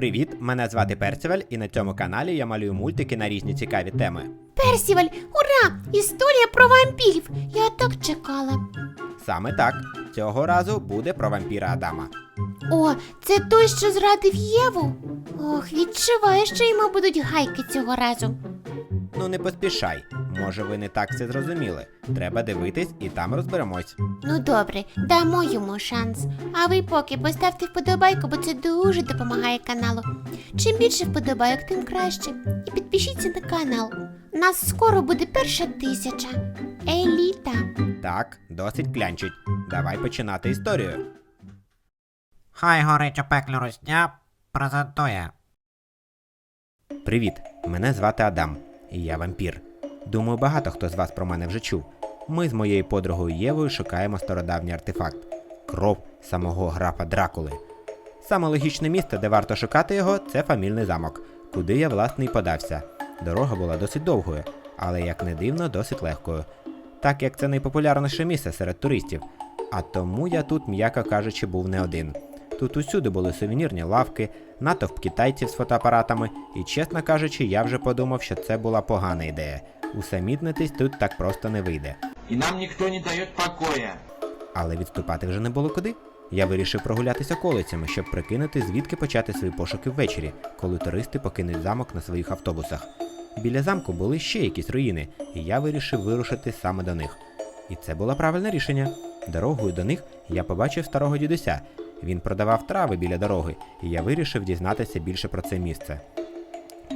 Привіт, мене звати Перцевель, і на цьому каналі я малюю мультики на різні цікаві теми. Персіваль, ура! Історія про вампірів. Я так чекала. Саме так, цього разу буде про вампіра Адама. О, це той, що зрадив Єву. Ох, відчуваю, що йому будуть гайки цього разу. Ну не поспішай, може ви не так все зрозуміли. Треба дивитись і там розберемось. Ну добре, дамо йому шанс. А ви поки поставте вподобайку, бо це дуже допомагає каналу. Чим більше вподобайок, тим краще. І підпишіться на канал. Нас скоро буде перша тисяча. Еліта. Так, досить клянчить. Давай починати історію. Хай горить у пеклі русня презентує. Привіт, мене звати Адам, і я вампір. Думаю, багато хто з вас про мене вже чув. Ми з моєю подругою Євою шукаємо стародавній артефакт кров самого графа Дракули. Саме логічне місце, де варто шукати його, це фамільний замок, куди я власне і подався. Дорога була досить довгою, але як не дивно, досить легкою. Так як це найпопулярніше місце серед туристів. А тому я тут, м'яко кажучи, був не один. Тут усюди були сувенірні лавки, натовп китайців з фотоапаратами, і, чесно кажучи, я вже подумав, що це була погана ідея. Усамітнитись тут так просто не вийде. И нам никто не дает покоя. Але відступати вже не було куди. Я вирішив прогулятися околицями, щоб прикинути, звідки почати свої пошуки ввечері, коли туристи покинуть замок на своїх автобусах. Біля замку були ще якісь руїни, і я вирішив вирушити саме до них. І це було правильне рішення. Дорогою до них я побачив старого дідуся. Він продавав трави біля дороги, і я вирішив дізнатися більше про це місце.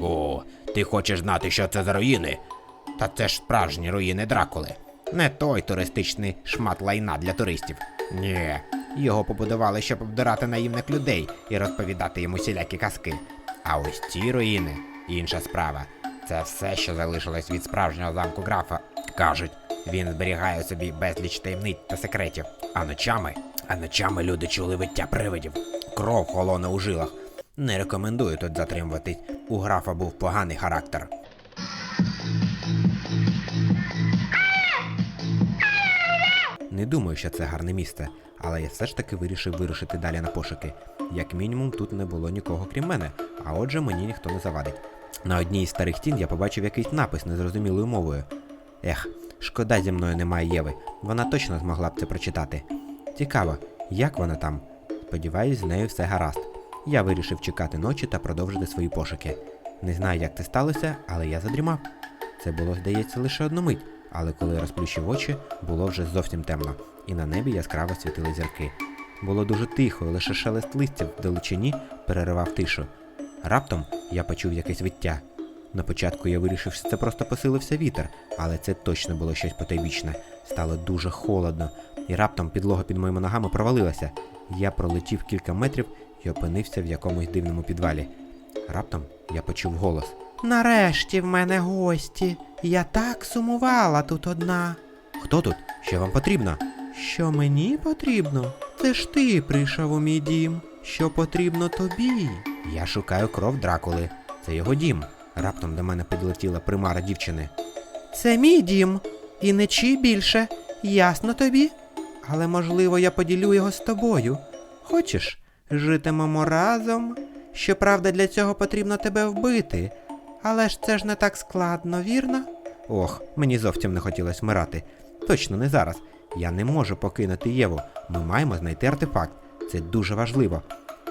О, ти хочеш знати, що це за руїни? Та це ж справжні руїни Дракули. Не той туристичний шмат лайна для туристів. Ні, його побудували, щоб обдирати наївних людей і розповідати їм усілякі казки. А ось ці руїни інша справа. Це все, що залишилось від справжнього замку графа. Кажуть, він зберігає собі безліч таємниць та секретів. А ночами, а ночами люди чули виття привидів. Кров холоне у жилах. Не рекомендую тут затримуватись. У графа був поганий характер. Не думаю, що це гарне місце, але я все ж таки вирішив вирушити далі на пошуки. Як мінімум, тут не було нікого крім мене, а отже, мені ніхто не завадить. На одній із старих стін я побачив якийсь напис незрозумілою мовою. Ех, шкода зі мною немає Єви, вона точно змогла б це прочитати. Цікаво, як вона там? Сподіваюсь, з нею все гаразд. Я вирішив чекати ночі та продовжити свої пошуки. Не знаю, як це сталося, але я задрімав. Це було, здається, лише одну мить, але коли я розплющив очі, було вже зовсім темно, і на небі яскраво світили зірки. Було дуже тихо, лише шелест листя в далечині переривав тишу. Раптом я почув якесь виття. На початку я вирішив, що це просто посилився вітер, але це точно було щось потайбічне. Стало дуже холодно, і раптом підлога під моїми ногами провалилася. Я пролетів кілька метрів і опинився в якомусь дивному підвалі. Раптом я почув голос. Нарешті в мене гості. Я так сумувала тут одна. Хто тут? Що вам потрібно? Що мені потрібно? Це ж ти прийшов у мій дім. Що потрібно тобі? Я шукаю кров Дракули. Це його дім. Раптом до мене підлетіла примара дівчини. Це мій дім, і не чий більше. Ясно тобі? Але можливо я поділю його з тобою. Хочеш, житимемо разом? Щоправда, для цього потрібно тебе вбити. Але ж це ж не так складно, вірно? Ох, мені зовсім не хотілося вмирати. Точно не зараз. Я не можу покинути Єву. Ми маємо знайти артефакт. Це дуже важливо.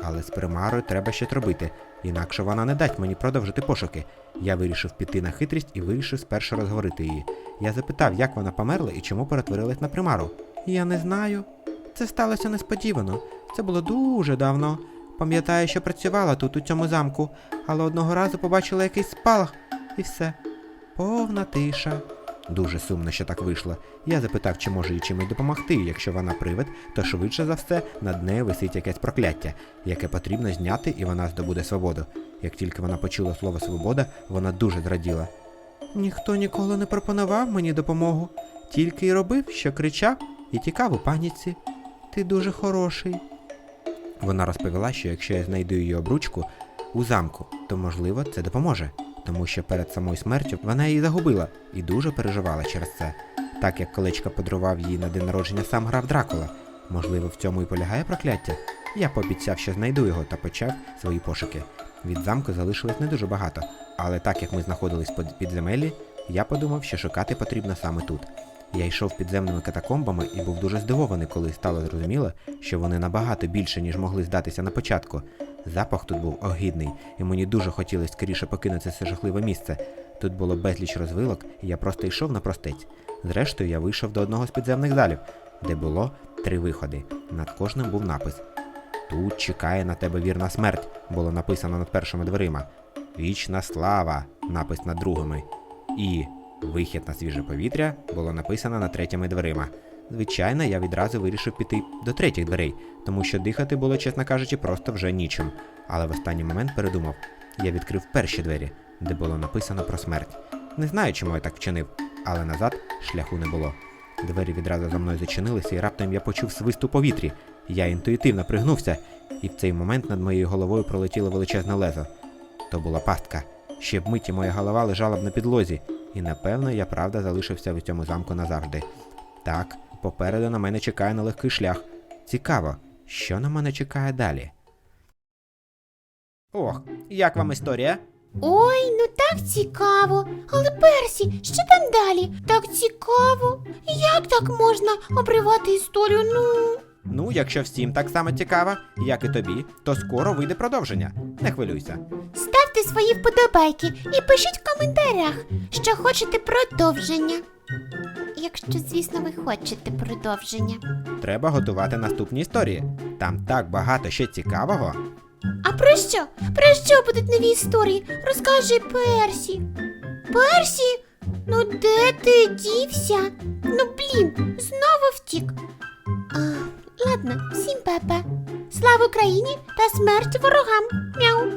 Але з примарою треба щось робити, інакше вона не дасть мені продовжити пошуки. Я вирішив піти на хитрість і вирішив спершу розговорити її. Я запитав, як вона померла і чому перетворилась на примару. Я не знаю. Це сталося несподівано. Це було дуже давно. Пам'ятаю, що працювала тут, у цьому замку, але одного разу побачила якийсь спалах, і все. Повна тиша. Дуже сумно, що так вийшло. Я запитав, чи може їй чимось допомогти. Якщо вона привид, то швидше за все над нею висить якесь прокляття, яке потрібно зняти, і вона здобуде свободу. Як тільки вона почула слово свобода, вона дуже зраділа. Ніхто ніколи не пропонував мені допомогу, тільки й робив, що кричав і тікав у паніці. Ти дуже хороший. Вона розповіла, що якщо я знайду її обручку у замку, то можливо це допоможе, тому що перед самою смертю вона її загубила і дуже переживала через це. Так як колечка подарував їй на день народження сам граф Дракула. Можливо, в цьому і полягає прокляття. Я пообіцяв, що знайду його та почав свої пошуки. Від замку залишилось не дуже багато, але так як ми знаходились під підземеллі, я подумав, що шукати потрібно саме тут. Я йшов підземними катакомбами і був дуже здивований, коли стало зрозуміло, що вони набагато більше, ніж могли здатися на початку. Запах тут був огидний, і мені дуже хотілося скоріше покинути це жахливе місце. Тут було безліч розвилок, і я просто йшов на простець. Зрештою, я вийшов до одного з підземних залів, де було три виходи. Над кожним був напис Тут чекає на тебе вірна смерть, було написано над першими дверима. Вічна слава, напис над другими. І вихід на свіже повітря було написано над третіми дверима. Звичайно, я відразу вирішив піти до третіх дверей, тому що дихати було, чесно кажучи, просто вже нічим. Але в останній момент передумав. Я відкрив перші двері, де було написано про смерть. Не знаю, чому я так вчинив, але назад шляху не було. Двері відразу за мною зачинилися, і раптом я почув свист у повітрі. Я інтуїтивно пригнувся, і в цей момент над моєю головою пролетіло величезне лезо. То була пастка. Ще б миті моя голова лежала б на підлозі, і напевно я правда залишився в цьому замку назавжди. Так, попереду на мене чекає нелегкий шлях. Цікаво, що на мене чекає далі. Ох, як вам історія? Ой, ну так цікаво. Але Персі, що там далі? Так цікаво. Як так можна обривати історію? Ну. Ну, якщо всім так само цікаво, як і тобі, то скоро вийде продовження. Не хвилюйся. Ставте свої вподобайки і пишіть в коментарях, що хочете продовження. Якщо, звісно, ви хочете продовження. Треба готувати наступні історії. Там так багато ще цікавого. А про що? Про що будуть нові історії? Розкажи Персі. Персі? Ну де ти дівся? Ну блін, знову втік. Ладно, всім пепе. Слава Україні та смерть ворогам. Мяу.